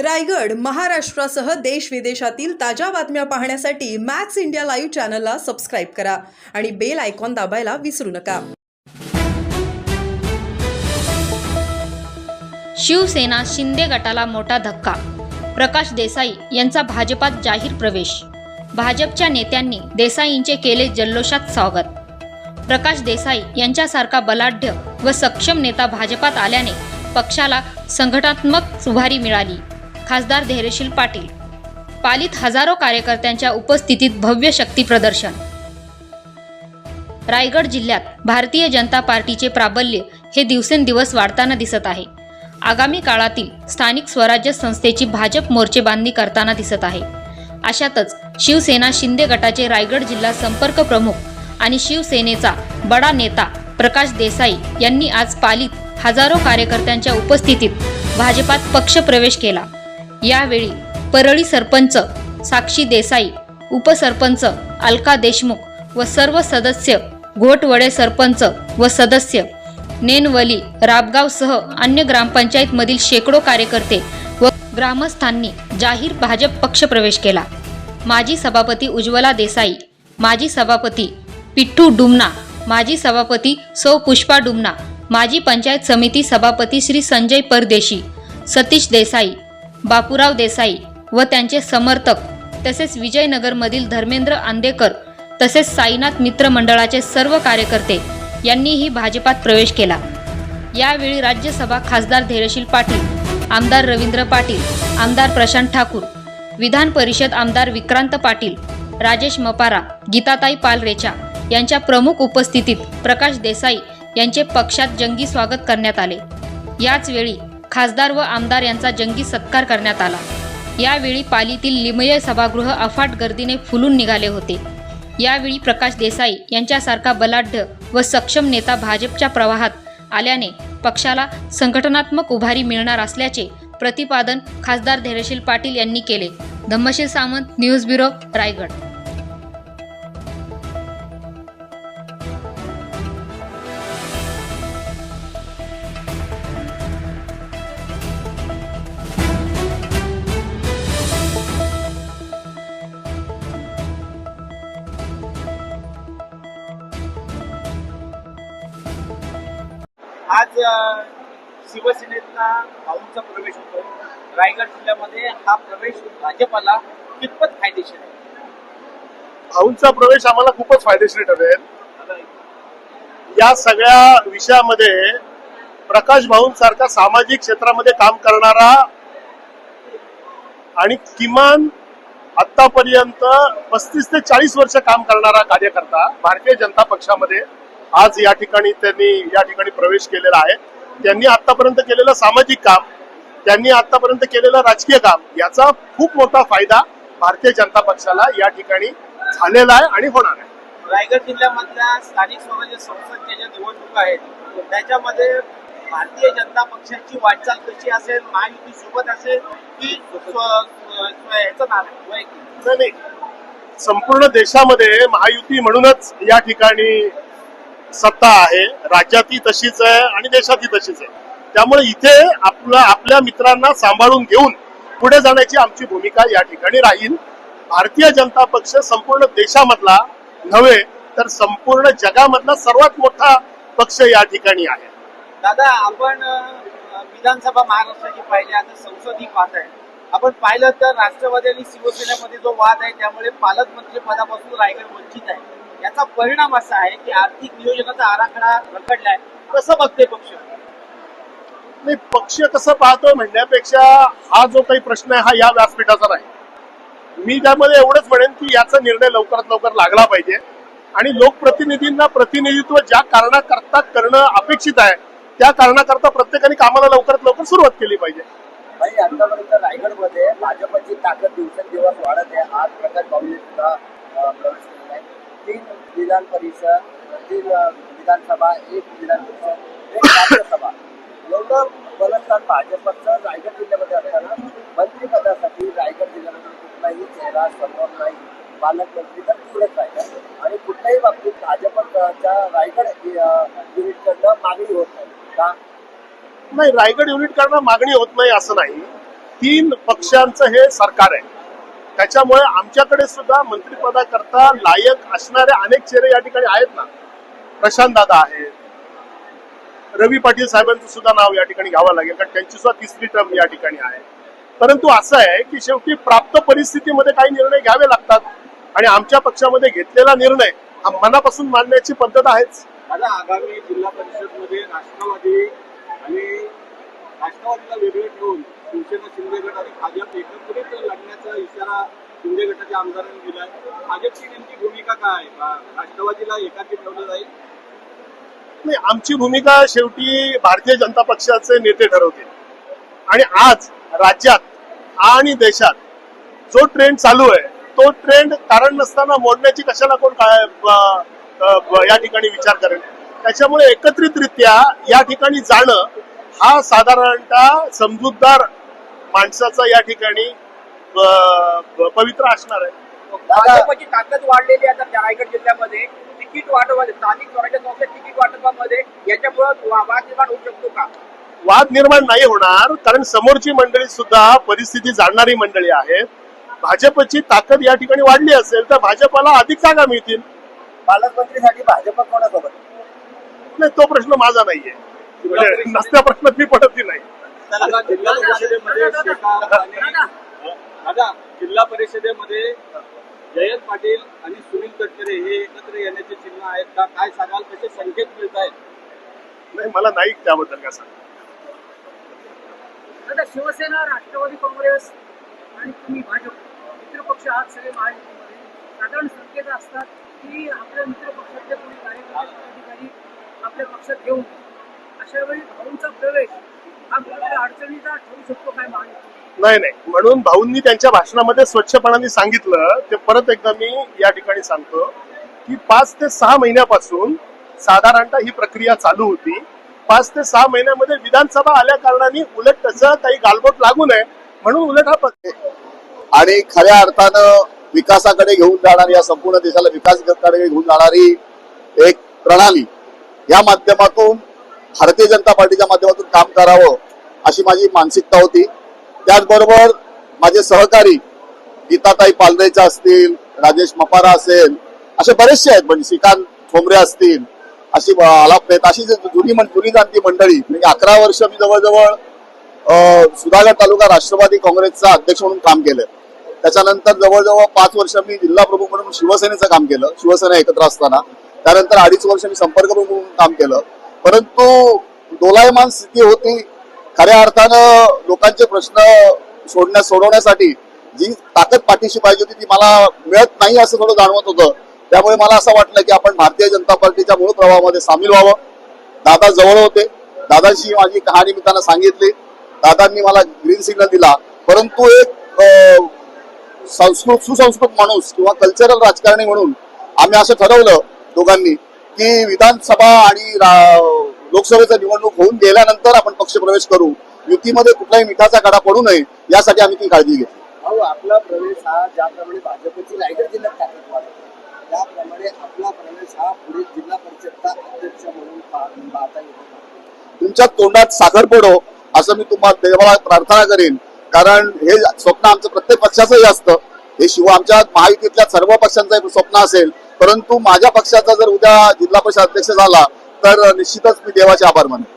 रायगड महाराष्ट्रासह देश विदेशातील ताज्या बातम्या पाहण्यासाठी मॅक्स इंडिया लाईव्ह चॅनलला सबस्क्राईब करा आणि बेल आयकॉन दाबायला विसरू नका. शिवसेना शिंदे गटाला मोठा धक्का. प्रकाश देसाई यांचा भाजपात जाहीर प्रवेश. भाजपच्या नेत्यांनी देसाईंचे केले जल्लोषात स्वागत. प्रकाश देसाई यांच्यासारखा बलाढ्य व सक्षम नेता भाजपात आल्याने पक्षाला संघटनात्मक सुभारी मिळाली. खासदार धैर्यशील पाटील. पालीत हजारो कार्यकर्त्यांच्या उपस्थितीत भव्य शक्ती प्रदर्शन. रायगड जिल्ह्यात भारतीय जनता पार्टीचे प्राबल्य हे दिवसेंदिवस वाढताना दिसत आहे. आगामी काळातील स्थानिक स्वराज्य संस्थेची भाजप मोर्चेबांधणी करताना दिसत आहे. अशातच शिवसेना शिंदे गटाचे रायगड जिल्हा संपर्क प्रमुख आणि शिवसेनेचा बडा नेता प्रकाश देसाई यांनी आज पालीत हजारो कार्यकर्त्यांच्या उपस्थितीत भाजपात पक्षप्रवेश केला. यावेळी परळी सरपंच साक्षी देसाई उपसरपंच अलका देशमुख व सर्व सदस्य घोटवडे सरपंच व सदस्य नेनवली राबगावसह अन्य ग्रामपंचायतमधील शेकडो कार्यकर्ते व ग्रामस्थांनी जाहीर भाजप पक्षप्रवेश केला. माजी सभापती उज्ज्वला देसाई माजी सभापती पिठ्ठू डुमना माजी सभापती सौ पुष्पा डुमना माजी पंचायत समिती सभापती श्री संजय परदेशी सतीश देसाई बापूराव देसाई व त्यांचे समर्थक तसेच विजयनगरमधील धर्मेंद्र आंदेकर तसेच साईनाथ मित्र मंडळाचे सर्व कार्यकर्ते यांनीही भाजपात प्रवेश केला. यावेळी राज्यसभा खासदार धैर्यशील पाटील आमदार रवींद्र पाटील आमदार प्रशांत ठाकूर विधान परिषद आमदार विक्रांत पाटील राजेश मपारा गीताताई पालरेचा यांच्या प्रमुख उपस्थितीत प्रकाश देसाई यांचे पक्षात जंगी स्वागत करण्यात आले. याचवेळी खासदार व आमदार यांचा जंगी सत्कार करण्यात आला. यावेळी पालीतील लिमय सभागृह अफाट गर्दीने फुलून निघाले होते. यावेळी प्रकाश देसाई यांच्यासारखा बलाढ्य व सक्षम नेता भाजपच्या प्रवाहात आल्याने पक्षाला संघटनात्मक उभारी मिळणार असल्याचे प्रतिपादन खासदार धैर्यशील पाटील यांनी केले. Dhammasheel Samant news bureau Raigad. शिवसेनेचा भाऊंचा प्रवेश होतो. रायगड जिल्ह्यामध्ये हा प्रवेश भाजपाला कितपत फायदेशीर आहे? भाऊंचा प्रवेश आम्हाला खूपच फायदेशीर ठरेल. या सगळ्या विषयामध्ये प्रकाश भाऊंसारखा सामाजिक क्षेत्रामध्ये काम करणारा आणि किमान आतापर्यंत पस्तीस ते चाळीस वर्ष काम करणारा कार्यकर्ता भारतीय जनता पक्षामध्ये आज या ठिकाणी त्यांनी या ठिकाणी प्रवेश केलेला आहे. त्यांनी आतापर्यंत केलेलं सामाजिक काम त्यांनी आतापर्यंत केलेलं राजकीय काम याचा खूप मोठा फायदा भारतीय जनता पक्षाला या ठिकाणी झालेला आहे आणि होणार आहे. रायगड जिल्ह्यामधल्या स्थानिक स्वराज्य संस्थांच्या ज्या निवडणुका आहेत. त्याच्यामध्ये भारतीय जनता पक्षाची वाटचाल कशी असेल महायुती सोबत असेल की नाही. संपूर्ण देशामध्ये महायुती म्हणूनच या ठिकाणी सत्ता आहे राज्यातही तशीच आहे आणि देशातही तशीच आहे. त्यामुळे इथे आपला आपल्या मित्रांना सांभाळून घेऊन पुढे जाण्याची आमची भूमिका या ठिकाणी राहील. भारतीय जनता पक्ष संपूर्ण देशामधला नव्हे तर संपूर्ण जगामधला सर्वात मोठा पक्ष या ठिकाणी आहे. दादा आपण विधानसभा महाराष्ट्राची पाहिली आता संसदही पाहत आहे. आपण पाहिलं तर राष्ट्रवादी आणि शिवसेनेमध्ये जो वाद आहे त्यामुळे पालकमंत्री पदापासून रायगड वंचित आहे. याचा परिणाम असा आहे की आर्थिक नियोजनाचा आराखडा रखडलाय. कसं बघते पक्ष? नाही पक्ष कसं पाहतोय म्हणण्यापेक्षा हा जो काही प्रश्न आहे हा या व्यासपीठाचा नाही. मी त्यामध्ये एवढंच म्हणेन की याचा निर्णय लवकरात लवकर लागला पाहिजे. आणि लोकप्रतिनिधींना प्रतिनिधित्व ज्या कारणाकरता करणं अपेक्षित आहे त्या कारणाकरता प्रत्येकाने कामाला लवकरात लवकर सुरुवात केली पाहिजे. भाई आतापर्यंत रायगडमध्ये भाजपची ताकद दिवसेंदिवस वाढत आहे. आज प्रकाश बाबूने सुद्धा अं, प्रवेश केलेला आहे तीन विधान परिषद तीन विधानसभा एक विधान परिषद एक राज्यसभा. एवढं बलस्थान भाजपचं रायगड जिल्ह्यामध्ये असताना मंत्रिपदासाठी रायगड जिल्ह्यामध्ये कुठलाही चेहरा समोर नाही. पालकमंत्री तर पुढेच राहिला आणि कुठल्याही बाबतीत भाजपच्या रायगड युनिटकडनं मागणी होत नाही. का? नाही रायगड युनिट मागणी होत नाही असं नाही. तीन पक्षांचं हे सरकार आहे. त्याच्यामुळे आमच्याकडे सुद्धा मंत्रिपदाकरता लायक असणारे अनेक चेहरे या ठिकाणी आहेत ना. प्रशांत दादा आहेत. रवी पाटील साहेबांचं सुद्धा नाव या ठिकाणी घ्यावं लागेल कारण त्यांची सुद्धा तिसरी टर्म या ठिकाणी आहे. परंतु असं आहे की शेवटी प्राप्त परिस्थितीमध्ये काही निर्णय घ्यावे लागतात आणि आमच्या पक्षामध्ये घेतलेला निर्णय हा मनापासून मानण्याची पद्धत आहेच. आगामी जिल्हा परिषदमध्ये राष्ट्रवादी आणि राष्ट्रवादीला वेगळे ठेवून शिवसेना शिंदे गट आणि भाजप एकत्रित लढण्याचा इशारा शिंदे गटाच्या आमदारांनी दिलाय. भाजपची नेमकी भूमिका काय? राष्ट्रवादीला एकाकी ठेवलं जाईल? नाही आमची भूमिका शेवटी भारतीय जनता पक्षाचे नेते ठरवतील. आणि आज राज्यात आणि देशात जो ट्रेंड चालू आहे तो ट्रेंड कारण नसताना मोडण्याची कशाला कोण काय या ठिकाणी विचार करेल? त्याच्यामुळे एकत्रितरित्या या ठिकाणी जाणं हा साधारणतः समजूतदार माणसाचा या ठिकाणी पवित्र असणार आहे. भाजपची ताकद वाढलेली आहे आता रायगड जिल्ह्यामध्ये. तिकीट वाटप स्थानिक स्वराज्य संस्थे तिकीट वाटपामध्ये याच्यामुळे वाद निर्माण होऊ शकतो का? वाद निर्माण नाही होणार कारण समोरची मंडळी सुद्धा परिस्थिती जाणणारी मंडळी आहेत. भाजपची ताकद या ठिकाणी वाढली असेल तर भाजपला अधिक जागा मिळतील. पालकमंत्रीसाठी भाजप कोणासोबत? नाही तो प्रश्न माझा नाहीये. म्हणजे नसत्या प्रश्नात मी पडतही नाही. दादा जिल्हा परिषदेमध्ये जयंत पाटील आणि सुनील तटकरे हे एकत्र येण्याचे चिन्ह आहेत का? काय सांगाल? कसे संकेत मिळत आहेत नाही मला नाही त्याबद्दल काय सांग आता शिवसेना राष्ट्रवादी काँग्रेस आणि तुम्ही भाजप मित्रपक्ष आहात सगळे महायुतीमध्ये. साधारण संकेत असतात की आपल्या मित्रपक्षातले कोणी कार्यकर्ते अधिकारी आपल्या पक्षात घेऊन अशा वेळी भाऊंचा प्रवेश नाही नाही. म्हणून भाऊंनी त्यांच्या भाषणामध्ये स्वच्छपणाने सांगितलं. ते परत एकदा मी या ठिकाणी सांगतो की पाच ते सहा महिन्यापासून साधारणतः ही प्रक्रिया चालू होती. पाच ते सहा महिन्यामध्ये विधानसभा आल्या कारणाने उलट त्याचं काही गालबोट लागू नये. म्हणून उलट हा पक्ष आणि खऱ्या अर्थानं विकासाकडे घेऊन जाणारी या संपूर्ण देशाला विकासाकडे घेऊन जाणारी एक प्रणाली या माध्यमातून भारतीय जनता पार्टीच्या माध्यमातून काम करावं अशी माझी मानसिकता होती. त्याचबरोबर माझे सहकारी गीताताई पालरेचा असतील राजेश मपारा असेल असे बरेचसे आहेत. म्हणजे श्रीकांत ठोंबरे असतील अशी आलापेत अशी जुनी जुनी जाणती मंडळी म्हणजे अकरा वर्ष मी जवळजवळ सुधागड तालुका राष्ट्रवादी काँग्रेसचा अध्यक्ष म्हणून काम केलं. त्याच्यानंतर जवळजवळ पाच वर्ष मी जिल्हा प्रमुख म्हणून शिवसेनेचं काम केलं शिवसेना एकत्र असताना. त्यानंतर अडीच वर्ष मी संपर्क प्रमुख म्हणून काम केलं. परंतु डोलायमान स्थिती होती. खऱ्या अर्थानं लोकांचे प्रश्न सोडण्या सोडवण्यासाठी जी ताकद पाठीशी पाहिजे होती ती मला मिळत नाही असं थोडं जाणवत होतं. त्यामुळे मला असं वाटलं की आपण भारतीय जनता पार्टीच्या मूळ प्रवाहामध्ये सामील व्हावं. दादा जवळ होते. दादाशी माझी कहाणी मी त्यांना सांगितली. दादांनी मला ग्रीन सिग्नल दिला. परंतु एक संस्कृत सुसंस्कृत माणूस किंवा कल्चरल राजकारणी म्हणून आम्ही असं ठरवलं दोघांनी की विधानसभा आणि रा- लोकसभेचं निवडणूक होऊन गेल्यानंतर आपण पक्षप्रवेश करू. युतीमध्ये कुठलाही मिठाचा कडा पडू नये यासाठी आम्ही ती काळजी घेतली. आपला प्रवेश हा ज्याप्रमाणे भाजपची रायगड जिल्ह्यात त्याप्रमाणे आपला प्रवेश हा पुढे जिल्हा परिषदचा अध्यक्ष म्हणून पा- पाहता येतो तुमच्या तोंडात साखर पडो असं मी तुम्हाला देवाला प्रार्थना करेन. कारण हे स्वप्न आमचं प्रत्येक पक्षाचंही असतं. हे शिव आमच्या महायुतीतल्या सर्व पक्षांचं स्वप्न असेल. परंतु माझ्या पक्षाचा जर उद्या जिल्हा परिषद अध्यक्ष झाला तर निश्चितच मी देवाचे आभार मानतो